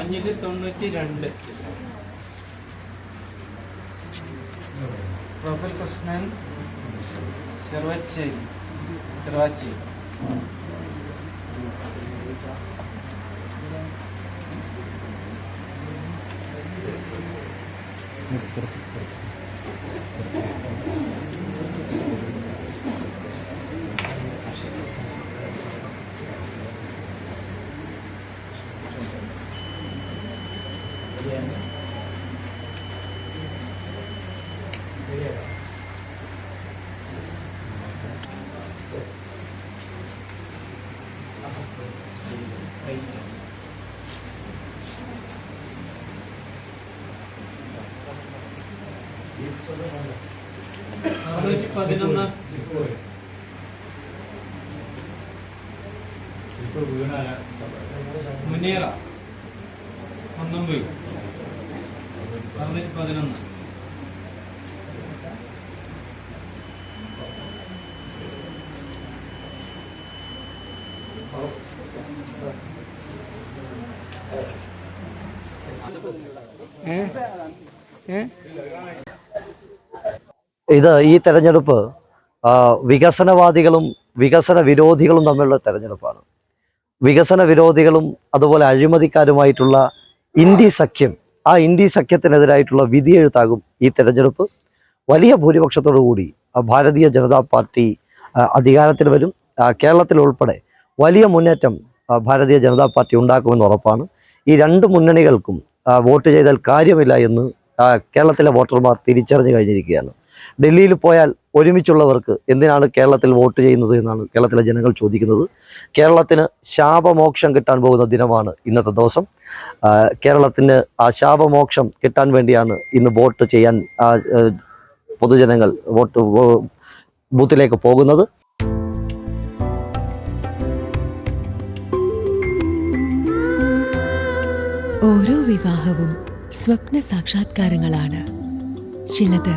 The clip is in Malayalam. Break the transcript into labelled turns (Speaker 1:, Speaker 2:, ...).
Speaker 1: അഞ്ഞൂറ്റി തൊണ്ണൂറ്റി രണ്ട് പ്രൊഫൈൽ കൃഷ്ണൻ ചെറുവച്ചേരി. Yeah. അറുന്നൂറ്റി പതിനൊന്ന് മുനേറ ഒന്നൊമ്പത് അറുന്നൂറ്റി പതിനൊന്ന്
Speaker 2: ഇത് ഈ തെരഞ്ഞെടുപ്പ് വികസനവാദികളും വികസന വിരോധികളും തമ്മിലുള്ള തെരഞ്ഞെടുപ്പാണ്. വികസന വിരോധികളും അതുപോലെ അഴിമതിക്കാരുമായിട്ടുള്ള ഇന്ത്യ സഖ്യം ആ ഇന്ത്യ സഖ്യത്തിനെതിരായിട്ടുള്ള വിധിയെഴുത്താകും ഈ തെരഞ്ഞെടുപ്പ്. വലിയ ഭൂരിപക്ഷത്തോടു കൂടി ഭാരതീയ ജനതാ പാർട്ടി അധികാരത്തിൽ വരും. കേരളത്തിൽ ഉൾപ്പെടെ വലിയ മുന്നേറ്റം ഭാരതീയ ജനതാ പാർട്ടി ഉണ്ടാക്കുമെന്ന് ഉറപ്പാണ്. ഈ രണ്ട് മുന്നണികൾക്കും വോട്ട് ചെയ്താൽ കാര്യമില്ല എന്ന് കേരളത്തിലെ വോട്ടർമാർ തിരിച്ചറിഞ്ഞു കഴിഞ്ഞിരിക്കുകയാണ്. ഡൽഹിയിൽ പോയാൽ ഒരുമിച്ചുള്ളവർക്ക് എന്തിനാണ് കേരളത്തിൽ വോട്ട് ചെയ്യുന്നത് എന്നാണ് കേരളത്തിലെ ജനങ്ങൾ ചോദിക്കുന്നത്. കേരളത്തിന് ശാപമോക്ഷം കിട്ടാൻ പോകുന്ന ദിനമാണ് ഇന്നത്തെ ദിവസം. കേരളത്തിന് ആ ശാപമോക്ഷം കിട്ടാൻ വേണ്ടിയാണ് ഇന്ന് വോട്ട് ചെയ്യാൻ പൊതുജനങ്ങൾ വോട്ട് ബൂത്തിലേക്ക് പോകുന്നത്.
Speaker 3: ഓരോ വിവാഹവും സ്വപ്ന സാക്ഷാത്കാരങ്ങളാണ്. ചിലത്